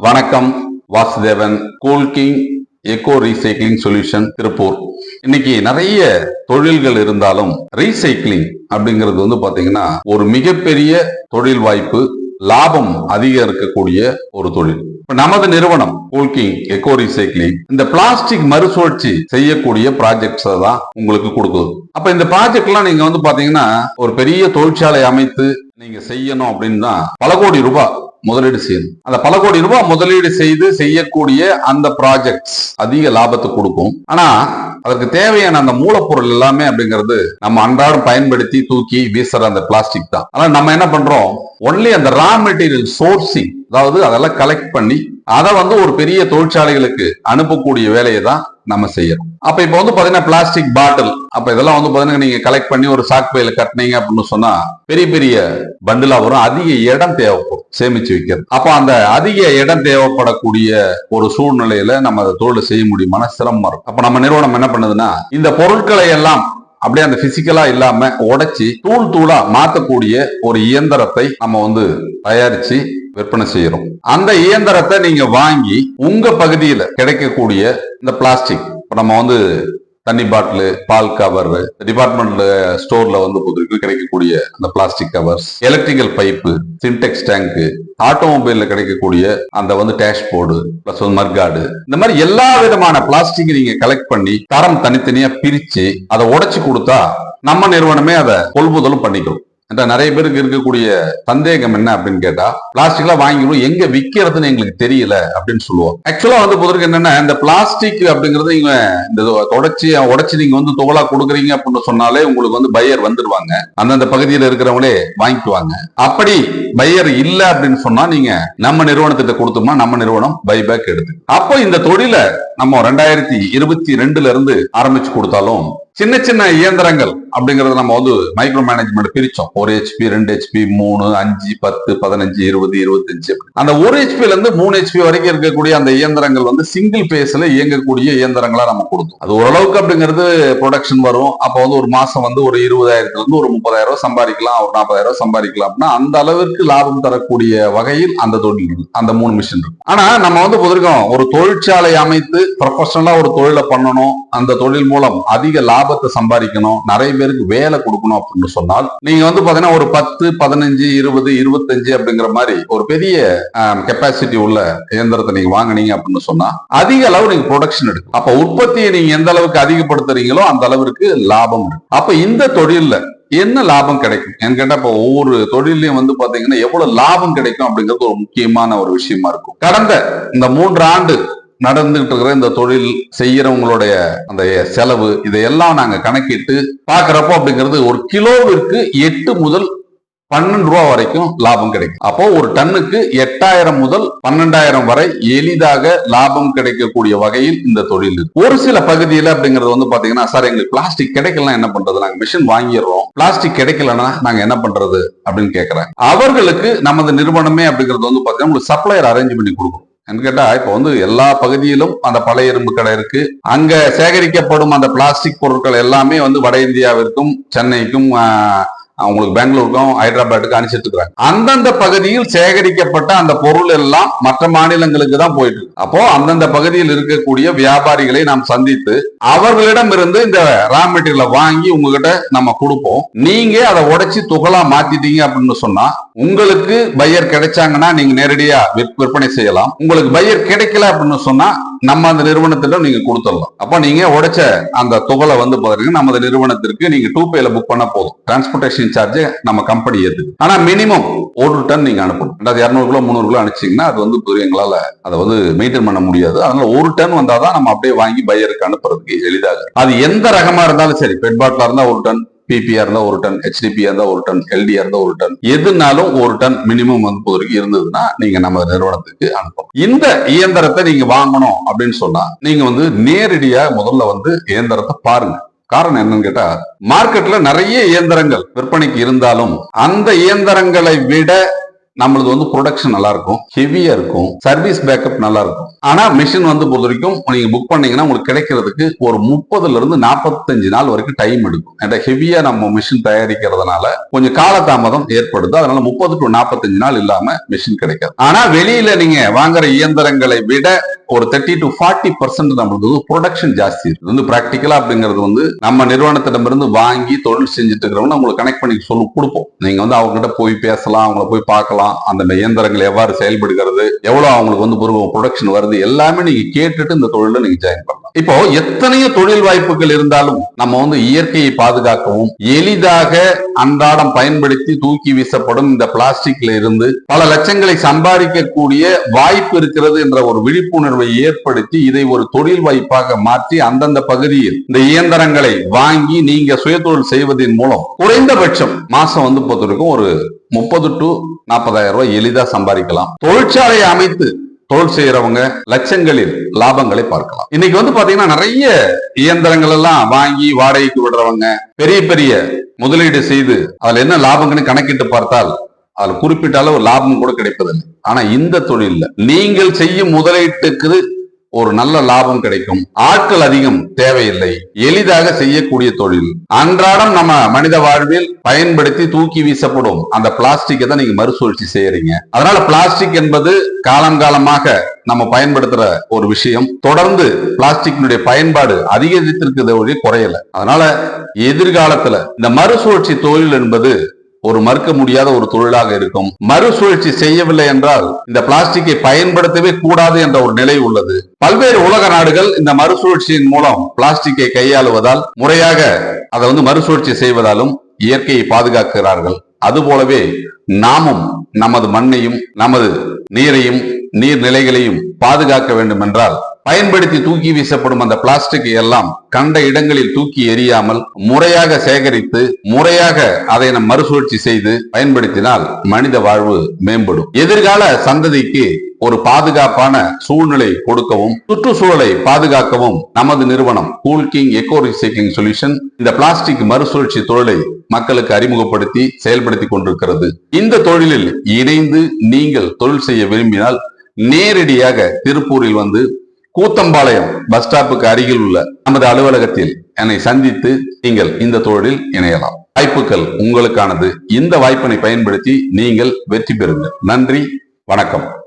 வணக்கம் Vasudevan Cool King Eco Recycling Solution Tiruppur. இன்னைக்கு நிறைய தொழில்கள் இருந்தாலும் ரீசைக்ளிங் அப்படிங்கிறது வந்து பாத்தீங்கன்னா ஒரு மிகப்பெரிய தொழில் வாய்ப்பு லாபம் அதிகம் இருக்கக்கூடிய ஒரு தொழில். நமது நிறுவனம் கூல்கிங் எக்கோ ரீசைக்ளிங் இந்த பிளாஸ்டிக் மறுசுழற்சி செய்யக்கூடிய ப்ராஜெக்ட்ஸ் தான் உங்களுக்கு கொடுக்குது. அப்ப இந்த ப்ராஜெக்ட் எல்லாம் நீங்க வந்து பாத்தீங்கன்னா ஒரு பெரிய தொழிற்சாலை அமைத்து நீங்க செய்யணும் அப்படின்னா பல கோடி ரூபாய் முதலீடு செய்யணும். அந்த பல கோடி ரூபாய் முதலீடு செய்து செய்யக்கூடிய அந்த ப்ராஜெக்ட்ஸ் அதிக லாபத்தை கொடுக்கும். ஆனா அதற்கு தேவையான அந்த மூலப்பொருள் எல்லாமே அப்படிங்கிறது நம்ம அன்றாடம் பயன்படுத்தி தூக்கி வீசுற அந்த பிளாஸ்டிக் தான். ஆனா நம்ம என்ன பண்றோம்? ஒன்லி அந்த ரா மெட்டீரியல் சோர்சிங் அதாவது அதெல்லாம் கலெக்ட் பண்ணி அதை வந்து ஒரு பெரிய தொழிற்சாலைகளுக்கு அனுப்பக்கூடிய வேலையை தான் நம்ம செய்யறோம். அப்ப இப்ப வந்து பாத்தீங்கன்னா பிளாஸ்டிக் பாட்டில் அப்ப இதெல்லாம் வந்து பாத்தீங்கன்னா நீங்க கலெக்ட் பண்ணி ஒரு சாக் பையில கட்டினீங்க அப்படின்னு சொன்னா பெரிய பெரிய பண்டிலா வரும். அதிக இடம் தேவைப்படும் சேமிச்சு வைக்கிறது. அப்ப அந்த அதிக இடம் தேவைப்படக்கூடிய ஒரு சூழ்நிலையில நம்ம அதை தொழிலை செய்ய முடியுமான சிரமம் இருக்கும். அப்ப நம்ம நிறுவனம் என்ன பண்ணுதுன்னா இந்த பொருட்களை எல்லாம் அப்படியே அந்த பிசிக்கலா இல்லாம உடைச்சி தூள் தூளா மாத்தக்கூடிய ஒரு இயந்திரத்தை நம்ம வந்து தயாரிச்சு விற்பனை செய்யறோம். அந்த இயந்திரத்தை நீங்க வாங்கி உங்க பகுதியில கிடைக்கக்கூடிய இந்த பிளாஸ்டிக் இப்ப நம்ம வந்து தண்ணி பாட்டிலு பால் கவர் டிபார்ட்மெண்ட் ஸ்டோர்ல வந்து பொறுத்தவரைக்கும் கிடைக்கக்கூடிய அந்த plastic covers electrical pipe Sintex tank ஆட்டோமொபைல்ல கிடைக்கக்கூடிய அந்த வந்து டேஷ்போர்டு பிளஸ் வந்து மர்காடு இந்த மாதிரி எல்லா விதமான பிளாஸ்டிக் நீங்க கலெக்ட் பண்ணி தரம் தனித்தனியா பிரிச்சு அதை உடைச்சு கொடுத்தா நம்ம நிறுவனமே அதை கொள்முதலும் பண்ணிக்கிறோம் என்ற நிறைய பேருக்கு இருக்கக்கூடிய சந்தேகம் என்ன அப்படின்னு கேட்டா பிளாஸ்டிக்லாம் வாங்கிடுவோம் எங்க விக்கிறதுன்னு எங்களுக்கு தெரியல அப்படின்னு சொல்லுவோம். ஆக்சுவலா வந்து பொதுக்கு என்னன்னா இந்த பிளாஸ்டிக் அப்படிங்கறது நீங்க இந்த தொடச்சி உடச்சி நீங்க வந்து துகளா கொடுக்குறீங்க அப்படின்னு சொன்னாலே உங்களுக்கு வந்து பையர் வந்துருவாங்க. அந்தந்த பகுதியில் இருக்கிறவங்களே வாங்கிக்குவாங்க. அப்படி பையர் இல்ல அப்படின்னு சொன்னா நீங்க நம்ம நிறுவனத்திட்ட கொடுத்தோம்னா நம்ம நிறுவனம் பைபேக் எடுத்து. அப்போ இந்த தொழிலை நம்ம ரெண்டாயிரத்தி இருபத்தி ரெண்டுல இருந்து ஆரம்பிச்சு கொடுத்தாலும் சின்ன சின்ன இயந்திரங்கள் அப்படிங்கறத நம்ம வந்து மைக்ரோ மேனேஜ்மெண்ட் பிரிச்சோம். ஒரு ஹெச்பி ரெண்டு ஹெச்பி மூணு அஞ்சு பத்து பதினஞ்சு இருபது இருபத்தஞ்சு அந்த ஒரு ஹெச்பில இருந்து மூணு ஹெச்பி வரைக்கும் இருக்கக்கூடிய அந்த இயந்திரங்கள் வந்து சிங்கிள் பேஸ்ல இயங்கக்கூடிய இயந்திரங்களா நம்ம கொடுத்தோம். அது ஓரளவுக்கு அப்படிங்கிறது ப்ரொடக்ஷன் வரும். அப்போ வந்து ஒரு மாசம் வந்து ஒரு இருபதாயிரத்துல இருந்து ஒரு முப்பதாயிரம் ரூபாய் சம்பாதிக்கலாம் ஒரு நாற்பதாயிரம் ரூபாய் சம்பாதிக்கலாம் அப்படின்னா அந்த அளவிற்கு லாபம் தரக்கூடிய வகையில் அந்த தொழில் அந்த மூணு மிஷின் இருக்கு. ஆனா நம்ம வந்து பொதுருக்கோம் ஒரு தொழிற்சாலை அமைத்து ப்ரொஃபஷனலா ஒரு தொழிலை பண்ணணும். அந்த தொழில் மூலம் அதிக லாபம் லாபத்தை சம்பாதிக்கணும் நிறைய பேருக்கு வேலை கொடுக்கணும் அப்படின்னு சொன்னால் நீங்க வந்து பாத்தீங்கன்னா ஒரு பத்து பதினஞ்சு இருபது இருபத்தஞ்சு அப்படிங்கிற மாதிரி ஒரு பெரிய கெப்பாசிட்டி உள்ள இயந்திரத்தை நீங்க வாங்குனீங்க அப்படின்னு சொன்னா அதிக அளவு நீங்க ப்ரொடக்ஷன் எடுக்கும் அப்ப உற்பத்தியை நீங்க எந்த அளவுக்கு அதிகப்படுத்துறீங்களோ அந்த அளவிற்கு லாபம் அப்ப இந்த தொழில்ல என்ன லாபம் கிடைக்கும்? ஏன்னு கேட்டா இப்ப ஒவ்வொரு தொழிலையும் வந்து பாத்தீங்கன்னா எவ்வளவு லாபம் கிடைக்கும் அப்படிங்கிறது ஒரு முக்கியமான ஒரு விஷயமா இருக்கும். கடந்த இந்த மூன்று ஆண்டு நடந்துகிட்டு இருக்கிற இந்த தொழில் செய்யறவங்களுடைய அந்த செலவு இதையெல்லாம் நாங்க கணக்கிட்டு பாக்குறப்போ அப்படிங்கிறது ஒரு கிலோவிற்கு எட்டு முதல் பன்னெண்டு ரூபா வரைக்கும் லாபம் கிடைக்கும். அப்போ ஒரு டன்னுக்கு எட்டாயிரம் முதல் பன்னெண்டாயிரம் வரை எளிதாக லாபம் கிடைக்கக்கூடிய வகையில் இந்த தொழில் ஒரு சில பகுதியில அப்படிங்கிறது வந்து பாத்தீங்கன்னா சார் எங்களுக்கு பிளாஸ்டிக் கிடைக்கலாம் என்ன பண்றது? நாங்க மிஷின் வாங்கிடுறோம். பிளாஸ்டிக் கிடைக்கலன்னா நாங்க என்ன பண்றது? அப்படின்னு கேக்குறாங்க. அவர்களுக்கு நமது நிறுவனமே அப்படிங்கிறது வந்து பாத்தீங்கன்னா உங்களுக்கு சப்ளையர் அரேஞ்ச் பண்ணி கொடுக்கும். கேட்டா இப்ப வந்து எல்லா பகுதியிலும் அந்த பழைய இரும்பு கடை இருக்கு. அங்க சேகரிக்கப்படும் அந்த பிளாஸ்டிக் பொருட்கள் எல்லாமே வந்து வட இந்தியாவிற்கும் சென்னைக்கும் அவங்களுக்கு பெங்களூருக்கும் ஹைதராபாத்துக்கும் அனுப்பிச்சிட்டு இருக்காங்க அந்தந்த பகுதியில் சேகரிக்கப்பட்ட அந்த பொருள் எல்லாம் மற்ற மாநிலங்களுக்கு தான் போயிட்டு இருக்கு. அப்போ அந்தந்த பகுதியில் இருக்கக்கூடிய வியாபாரிகளை நாம் சந்தித்து அவர்களிடம் இருந்து இந்த ரா மெட்டீரியலை வாங்கி உங்ககிட்ட நம்ம கொடுப்போம். நீங்க அதை உடைச்சு துகளா மாத்திட்டீங்க அப்படின்னு சொன்னா உங்களுக்கு பையர் கிடைச்சாங்கன்னா நீங்க நேரடியா விற்- விற்பனை செய்யலாம். உங்களுக்கு பையர் கிடைக்கல அப்படின்னு சொன்னா நம்ம அந்த நிறுவனத்திடம் நீங்க கொடுத்துடலாம். அப்ப நீங்க உடைச்ச அந்த துகளை வந்து பாத்தீங்கன்னா நமது நிறுவனத்திற்கு நீங்க டூ பேல புக் பண்ண போதும். டிரான்ஸ்போர்டேஷன் சார்ஜ் நம்ம கம்பெனி ஏத்துக்கு ஆனா மினிமம் ஒரு டன் நீங்க அனுப்பணும். ரெண்டாவது இரநூறு கிலோ முந்நூறு கிலோ அனுப்பிச்சிங்கன்னா அது வந்து புரிய அதை வந்து மெயின்டைன் பண்ண முடியாது. அதனால ஒரு டன் வந்தாதான் நம்ம அப்படியே வாங்கி பையருக்கு அனுப்புறதுக்கு எளிதாக. அது எந்த ரகமா இருந்தாலும் சரி. பெட் பாட்டிலா இருந்தா ஒரு டன் பிபிஆர் இருந்தா ஒரு டன் ஹெச்டிபியா இருந்தா ஒரு டன் எல்டிஆர் இருந்தா ஒரு டன் எதுனாலும் ஒரு டன் மினிமம் வந்து பொதுவரைக்கும் இருந்ததுன்னா நீங்க நம்ம நிறுவனத்துக்கு அனுப்பணும். இந்த இயந்திரத்தை நீங்க வாங்கணும் அப்படின்னு சொன்னா நீங்க வந்து நேரடியா முதல்ல வந்து இயந்திரத்தை பாருங்க. காரணம் என்னன்னு கேட்டா மார்க்கெட்ல நிறைய இயந்திரங்கள் விற்பனைக்கு இருந்தாலும் அந்த இயந்திரங்களை விட நம்மளது வந்து ப்ரொடக்ஷன் நல்லா இருக்கும் ஹெவியா இருக்கும். சர்வீஸ் பேக்கப் நல்லா இருக்கும் ஆனா மிஷின் வந்து பொறுத்த வரைக்கும் நீங்க புக் பண்ணீங்கன்னா உங்களுக்கு கிடைக்கிறதுக்கு ஒரு முப்பதுல இருந்து நாற்பத்தஞ்சு நாள் வரைக்கும் டைம் எடுக்கும். ஏன்னா ஹெவியா நம்ம மிஷின் தயாரிக்கிறதுனால கொஞ்சம் காலதாமதம் ஏற்படுது. அதனால முப்பது டு நாற்பத்தஞ்சு நாள் இல்லாம மிஷின் கிடைக்காது. ஆனா வெளியில நீங்க வாங்குற இயந்திரங்களை விட ஒரு தேர்ட்டி டு ஃபார்ட்டி பர்சன்ட் நம்மளுக்கு வந்து ப்ரொடக்ஷன் ஜாஸ்தி இருக்கு. வந்து பிராக்டிக்கலா அப்படிங்கிறது வந்து நம்ம நிறுவனத்திடமிருந்து வாங்கி தொழில் செஞ்சுட்டு இருக்கிறவங்க உங்களுக்கு கனெக்ட் பண்ணி சொல்லி கொடுப்போம். நீங்க வந்து அவங்க கிட்ட போய் பேசலாம் அவங்கள போய் பார்க்கலாம். அந்த இயந்திரங்கள் எவ்வாறு செயல்படுகிறது எவ்வளவு அவங்களுக்கு வந்து ஒரு ப்ரொடக்ஷன் வருது எல்லாமே நீங்க கேட்டுட்டு இந்த தொழில நீங்க ஜாயின் பண்ணலாம். இப்போ எத்தனையோ தொழில் வாய்ப்புகள் இருந்தாலும் நம்ம வந்து இயற்கையை பாதுகாக்கவும் எளிதாக அன்றாடம் பயன்படுத்தி தூக்கி வீசப்படும் இந்த பிளாஸ்டிக்ல இருந்து பல லட்சங்களை சம்பாதிக்கக்கூடிய வாய்ப்பு இருக்கிறது என்ற ஒரு விழிப்புணர்வை ஏற்படுத்தி இதை ஒரு தொழில் வாய்ப்பாக மாற்றி அந்தந்த பகுதியில் இந்த இயந்திரங்களை வாங்கி நீங்க சுயதொழில் செய்வதன் மூலம் குறைந்தபட்சம் மாசம் வந்து பொறுத்தவரைக்கும் ஒரு முப்பது டு நாற்பதாயிரம் ரூபாய் எளிதா சம்பாதிக்கலாம். தொழிற்சாலையை அமைத்து தொழில் செய்யறவங்க லட்சங்களில் லாபங்களை பார்க்கலாம். இன்னைக்கு வந்து பாத்தீங்கன்னா நிறைய இயந்திரங்கள் எல்லாம் வாங்கி வாடகைக்கு விடுறவங்க பெரிய பெரிய முதலீடு செய்து அதுல என்ன லாபங்கன்னு கணக்கிட்டு பார்த்தால் அதுல குறிப்பிட்ட அளவு லாபம் கூட கிடைப்பதில்லை. ஆனா இந்த தொழில்ல நீங்கள் செய்யும் முதலீட்டுக்கு ஒரு நல்ல லாபம் கிடைக்கும். ஆட்கள் அதிகம் தேவையில்லை. எளிதாக செய்யக்கூடிய தொழில். அன்றாடம் நம்ம மனித வாழ்வில் பயன்படுத்தி தூக்கி வீசப்படும் அந்த பிளாஸ்டிக்கை தான் நீங்க மறுசுழற்சி செய்யறீங்க. அதனால பிளாஸ்டிக் என்பது காலம் காலமாக நம்ம பயன்படுத்துற ஒரு விஷயம். தொடர்ந்து பிளாஸ்டிக்னுடைய பயன்பாடு அதிகரித்திருக்கிறத ஒழிய குறையல. அதனால எதிர்காலத்துல இந்த மறுசுழற்சி தொழில் என்பது ஒரு மறுக்க முடியாத ஒரு தொழிலாக இருக்கும். மறுசுழற்சி செய்யவில்லை என்றால் இந்த பிளாஸ்டிக்கை பயன்படுத்தவே கூடாது என்ற ஒரு நிலை உள்ளது. பல்வேறு உலக நாடுகள் இந்த மறுசுழற்சியின் மூலம் பிளாஸ்டிக்கை கையாளுவதால் முறையாக அதை வந்து மறுசுழற்சி செய்வதாலும் இயற்கையை பாதுகாக்கிறார்கள். அதுபோலவே நாமும் நமது மண்ணையும் நமது நீரையும் நீர்நிலைகளையும் பாதுகாக்க வேண்டும் என்றால் பயன்படுத்தி தூக்கி வீசப்படும் அந்த பிளாஸ்டிக் எல்லாம் கண்ட இடங்களில் தூக்கி எரியாமல் முறையாக சேகரித்து முறையாக அதை நம் மறுசுழற்சி செய்து பயன்படுத்தினால் மனித வாழ்வு மேம்படும். எதிர்கால சந்ததிக்கு ஒரு பாதுகாப்பான சூழ்நிலை கொடுக்கவும் சுற்றுச்சூழலை பாதுகாக்கவும் நமது நிறுவனம் Cool King Eco Recycling Solution இந்த பிளாஸ்டிக் மறுசுழற்சி தொழிலை மக்களுக்கு அறிமுகப்படுத்தி செயல்படுத்தி கொண்டிருக்கிறது. இந்த தொழிலில் இணைந்து நீங்கள் தொழில் செய்ய விரும்பினால் நேரடியாக திருப்பூரில் வந்து கூத்தம்பாளையம் பஸ் ஸ்டாப்புக்கு அருகில் உள்ள நமது அலுவலகத்தில் என்னை சந்தித்து நீங்கள் இந்த தொழிலில் இணையலாம். வாய்ப்புகள் உங்களுக்கானது. இந்த வாய்ப்பினை பயன்படுத்தி நீங்கள் வெற்றி பெறுங்கள். நன்றி. வணக்கம்.